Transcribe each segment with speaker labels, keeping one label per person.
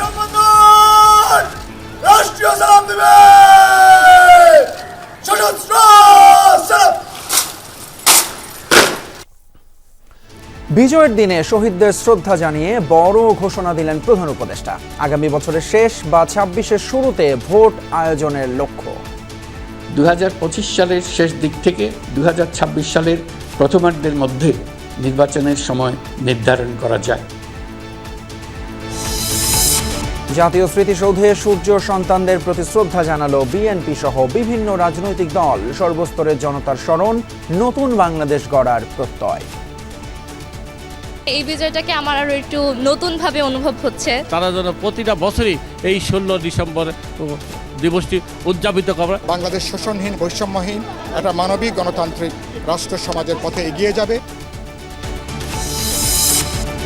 Speaker 1: সম্বন্ধন রাষ্ট্রীয় সালাম দেবে। সশস্ত্র সালাম।
Speaker 2: বিজয়ের দিনে শহীদদের শ্রদ্ধা জানিয়ে বড় ঘোষণা দিলেন প্রধান উপদেষ্টা। আগামী বছরের শেষ বা ছাব্বিশের শুরুতে ভোট আয়োজনের লক্ষ্য।
Speaker 3: দু হাজার পঁচিশ সালের শেষ দিক থেকে দুই হাজার ছাব্বিশ সালের প্রথমার্ধের মধ্যে নির্বাচনের সময় নির্ধারণ করা যায়।
Speaker 2: জাতীয় স্মৃতিসৌধে সূর্য সন্তানদের প্রতি শ্রদ্ধা জানালো বিএনপি সহ বিভিন্ন রাজনৈতিক দল। সর্বস্তরের জনতার স্মরণ নতুন বাংলাদেশ গড়ার প্রত্যয়।
Speaker 4: এই বিজয়টাকে আমার আরও একটু নতুনভাবে অনুভব হচ্ছে।
Speaker 5: তারা যেন প্রতিটা বছরই এই ষোলো ডিসেম্বর দিবসটি উদযাপিত করে।
Speaker 6: বাংলাদেশ শোষণহীন বৈষম্যহীন একটা মানবিক গণতান্ত্রিক রাষ্ট্র সমাজের পথে এগিয়ে যাবে।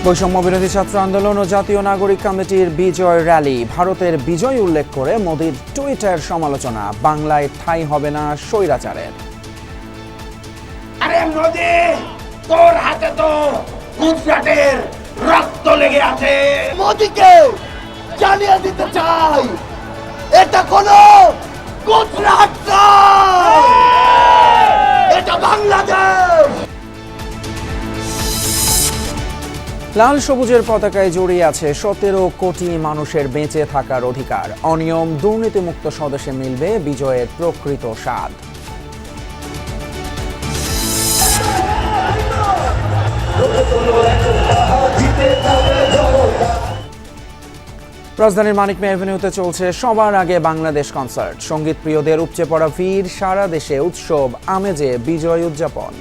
Speaker 2: বৈষম্য বিরোধী ছাত্র আন্দোলন ও জাতীয় নাগরিক কমিটির বিজয় র্যালি। ভারতের বিজয় উল্লেখ করে মোদীর টুইটার সমালোচনা। বাংলায় ঠাঁই হবে না স্বৈরাচারের।
Speaker 1: আরে মোদি তোর হাতে তো গুজরাটের রক্ত লেগে আছে। মোদিকে জানিয়ে দিতে চাই এটা কোনো গুজরাট এটা বাংলাদেশ।
Speaker 2: লাল সবুজের পতাকায় জড়িয়ে আছে সতেরো কোটি মানুষের বেঁচে থাকার অধিকার। অনিয়ম, দুর্নীতিমুক্ত স্বদেশে মিলবে বিজয়ের প্রকৃত স্বাদ। রাজধানীর মানিক মে অ্যাভিনিউতে চলছে সবার আগে বাংলাদেশ কনসার্ট। সংগীত প্রিয়দের উপচে পড়া ভিড়, সারা দেশে উৎসব, আমেজে বিজয় উদযাপন।